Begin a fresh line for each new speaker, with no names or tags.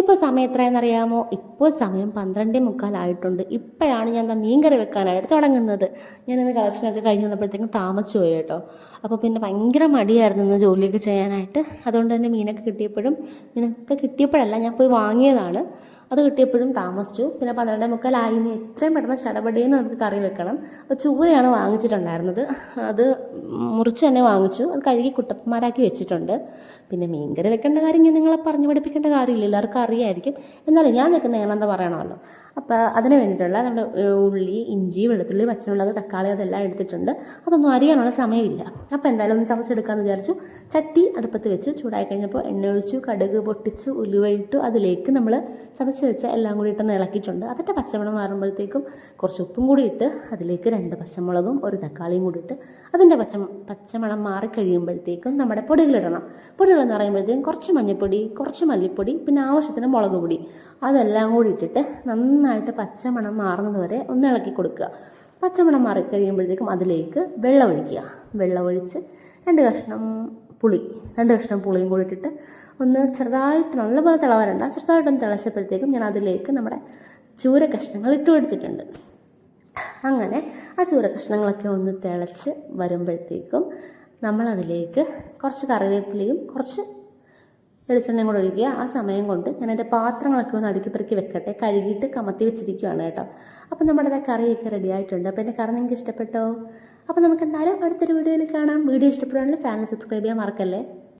ഇപ്പോൾ സമയം എത്രയെന്നറിയാമോ ഇപ്പോൾ സമയം പന്ത്രണ്ടേ മുക്കാലായിട്ടുണ്ട് ഇപ്പോഴാണ് ഞാൻ മീൻ മീൻകറി വെക്കാനായിട്ട് തുടങ്ങുന്നത്. ഞാനിന്ന് കളക്ഷനൊക്കെ കഴിഞ്ഞ് വന്നപ്പോഴത്തേക്കും താമസിച്ചു പോയി കേട്ടോ. അപ്പോൾ പിന്നെ ഭയങ്കര മടിയായിരുന്നു ഇന്ന് ജോലിയൊക്കെ ചെയ്യാനായിട്ട്. അതുകൊണ്ട് തന്നെ മീനൊക്കെ കിട്ടിയപ്പോഴും മീനൊക്കെ കിട്ടിയപ്പോഴല്ല ഞാൻ പോയി വാങ്ങിയതാണ്. അത് കിട്ടിയപ്പോഴും താമസിച്ചു. പിന്നെ പന്ത്രണ്ടേ മുക്കാലായി. ഇനി എത്രയും പെട്ടെന്ന് ചടപടിയെന്ന് നമുക്ക് കറി വെക്കണം. അപ്പോൾ ചൂരയാണ് വാങ്ങിച്ചിട്ടുണ്ടായിരുന്നത്. അത് മുറിച്ച് തന്നെ വാങ്ങിച്ചു. അത് കഴുകി കുട്ടപ്പന്മാരാക്കി വെച്ചിട്ടുണ്ട്. പിന്നെ മീൻകറി വെക്കേണ്ട കാര്യം ഞാൻ നിങ്ങളെ പറഞ്ഞു പഠിപ്പിക്കേണ്ട കാര്യമില്ല. എല്ലാവർക്കും അറിയായിരിക്കും. എന്നാലും ഞാൻ വെക്കുന്ന എങ്ങനെയാണെന്ന് പറയണമല്ലോ. അപ്പോൾ അതിന് വേണ്ടിയിട്ടുള്ള നമ്മുടെ ഉള്ളി ഇഞ്ചി വെളുത്തുള്ളി പച്ചമുളക് തക്കാളി അതെല്ലാം എടുത്തിട്ടുണ്ട്. അതൊന്നും അറിയാനുള്ള സമയമില്ല. അപ്പോൾ എന്തായാലും ഒന്ന് ചതച്ചെടുക്കാമെന്ന് വിചാരിച്ചു. ചട്ടി അടുപ്പത്ത് വെച്ച്. ചൂടായി കഴിഞ്ഞപ്പോൾ എണ്ണ ഒഴിച്ചു. കടുക് പൊട്ടിച്ചു. ഉലുവയിട്ടു അതിലേക്ക് നമ്മൾ ചതച്ച് വെച്ച എല്ലാം കൂടി ഇട്ടൊന്ന് ഇളക്കിയിട്ടുണ്ട്. അതിന്റെ പച്ചമണം മാറുമ്പോഴത്തേക്കും കുറച്ച് ഉപ്പും കൂടി ഇട്ട് അതിലേക്ക് രണ്ട് പച്ചമുളകും ഒരു തക്കാളിയും കൂടി ഇട്ട് അതിന്റെ പച്ച പച്ചമണം മാറി കഴിയുമ്പോഴത്തേക്കും നമ്മുടെ പൊടികളിടണം പൊടികളെന്ന് പറയുമ്പോഴത്തേക്കും കുറച്ച് മഞ്ഞൾപ്പൊടി കുറച്ച് മല്ലിപ്പൊടി പിന്നെ ആവശ്യത്തിന് മുളക് പൊടി. അതെല്ലാം കൂടി ഇട്ടിട്ട് നന്നായിട്ട് പച്ചമണം മാറുന്നത് വരെ ഒന്ന് ഇളക്കി കൊടുക്കുക. പച്ചമണം മാറി കഴിയുമ്പോഴത്തേക്കും അതിലേക്ക് വെള്ളമൊഴിക്കുക വെള്ളമൊഴിച്ച് രണ്ട് കഷ്ണം പുളി രണ്ട് കഷ്ണം പുളിയും കൂടി ഇട്ടിട്ട് ഒന്ന് ചെറുതായിട്ട് നല്ലപോലെ തിളവാറുണ്ട് ചെറുതായിട്ടൊന്ന് തിളച്ചപ്പോഴത്തേക്കും ഞാൻ അതിലേക്ക് നമ്മുടെ ചൂര കഷ്ണങ്ങൾ ഇട്ട് കൊടുത്തിട്ടുണ്ട്. അങ്ങനെ ആ ചൂര കഷ്ണങ്ങളൊക്കെ ഒന്ന് തിളച്ച് വരുമ്പോഴത്തേക്കും നമ്മളതിലേക്ക് കുറച്ച് കറിവേപ്പിലയും കുറച്ച് വെളിച്ചെണ്ണയും കൂടെ ഒഴിക്കുക. ആ സമയം കൊണ്ട് ഞാൻ എന്റെ പാത്രങ്ങളൊക്കെ ഒന്ന് അടുക്കി പെറുക്കി വെക്കട്ടെ. കഴുകിയിട്ട് കമത്തി വെച്ചിരിക്കുകയാണ് കേട്ടോ. അപ്പോൾ നമ്മുടെ കറിയൊക്കെ റെഡി ആയിട്ടുണ്ട്. അപ്പോൾ എന്റെ കറി നിങ്ങൾക്ക് ഇഷ്ടപ്പെട്ടോ? അപ്പോൾ നമുക്ക് എന്തായാലും അടുത്തൊരു വീഡിയോയിൽ കാണാം. വീഡിയോ ഇഷ്ടപ്പെടുകയാണെങ്കിൽ ചാനൽ സബ്സ്ക്രൈബ് ചെയ്യാൻ മറക്കല്ലേ?